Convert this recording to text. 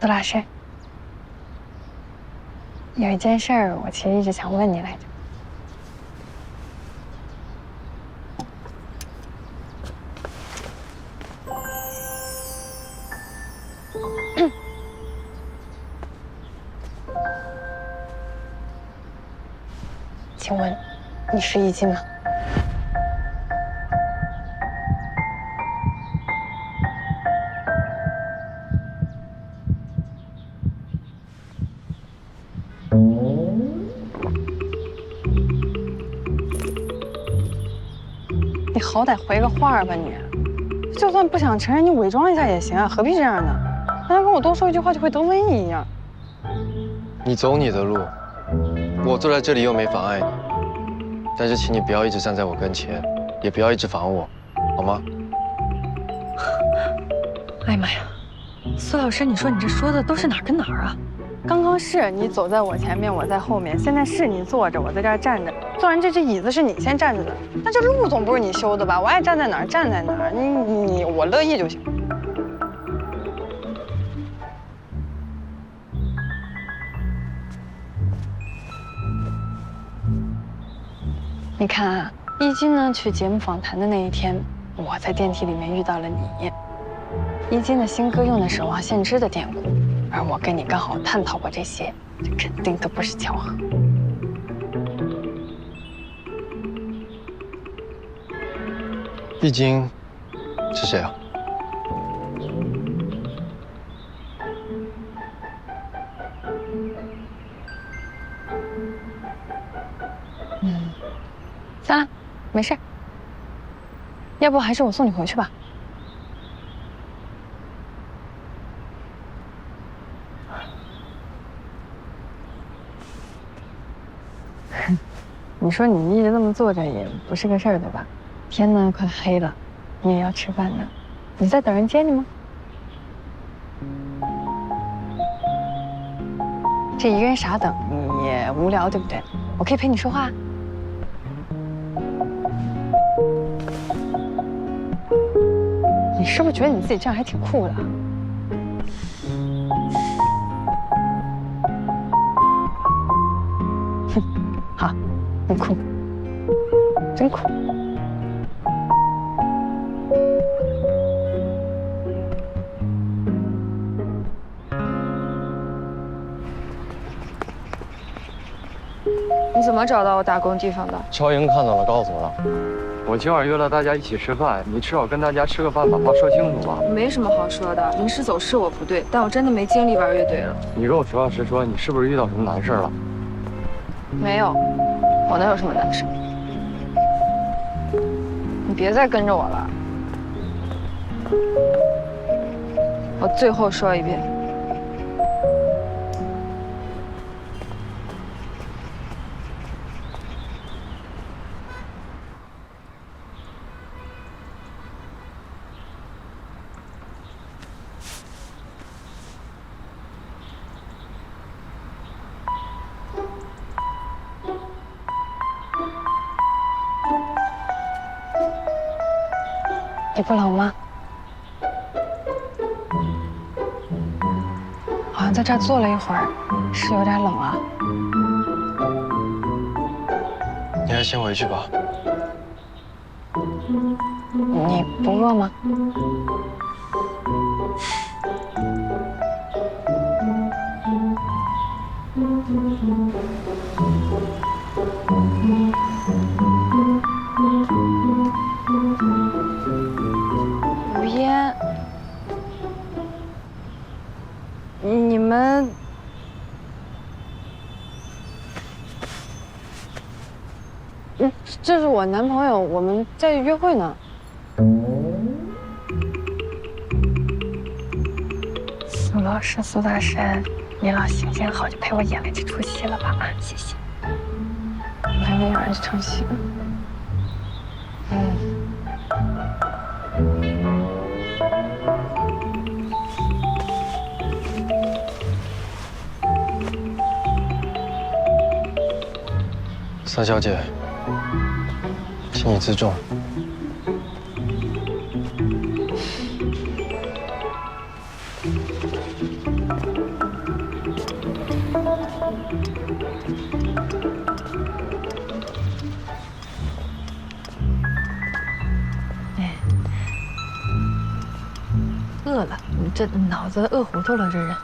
杜老师，有一件事儿，我其实一直想问你来着。请问，你是易经吗？你好歹回个话儿吧你，就算不想承认，你伪装一下也行啊，何必这样呢？好像跟我多说一句话就会得瘟疫一样。你走你的路，我坐在这里又没妨碍你。但是请你不要一直站在我跟前，也不要一直防我，好吗？哎呀妈呀，苏老师，你说你这说的都是哪儿跟哪儿啊？刚刚是你走在我前面，我在后面，现在是你坐着，我在这儿站着。坐完这只椅子是你先站着的，那这路总不是你修的吧？我爱站在哪儿站在哪儿，你你我乐意就行。你看啊，易经呢去节目访谈的那一天，我在电梯里面遇到了你。易经的新歌用的是王献之的典故，而我跟你刚好探讨过这些，这肯定都不是巧合。易经是谁啊？嗯，算了，没事。要不还是我送你回去吧。你说你一直那么坐着也不是个事儿，对吧？天呢，快黑了，你也要吃饭呢。你在等人接你吗？这一个人傻等你也无聊，对不对？我可以陪你说话。你是不是觉得你自己这样还挺酷的？很酷，真酷。你怎么找到我打工地方的？乔英看到了，告诉我了。我今晚约了大家一起吃饭，你至少跟大家吃个饭，把话说清楚吧。没什么好说的，临时走是我不对，但我真的没精力玩乐队了。你跟我实话实说，你是不是遇到什么难事了？没有，我能有什么难事？你别再跟着我了。我最后说一遍。你不冷吗？好像在这儿坐了一会儿，是有点冷啊。你还先回去吧。你不饿吗？嗯，这是我男朋友，我们在约会呢。苏老师，苏大神，你老行行好，就陪我演了这出戏了吧？啊，谢谢。我还没演完这出戏呢。嗯。三小姐，请你自重。哎，饿了，这脑子饿糊涂了，这人。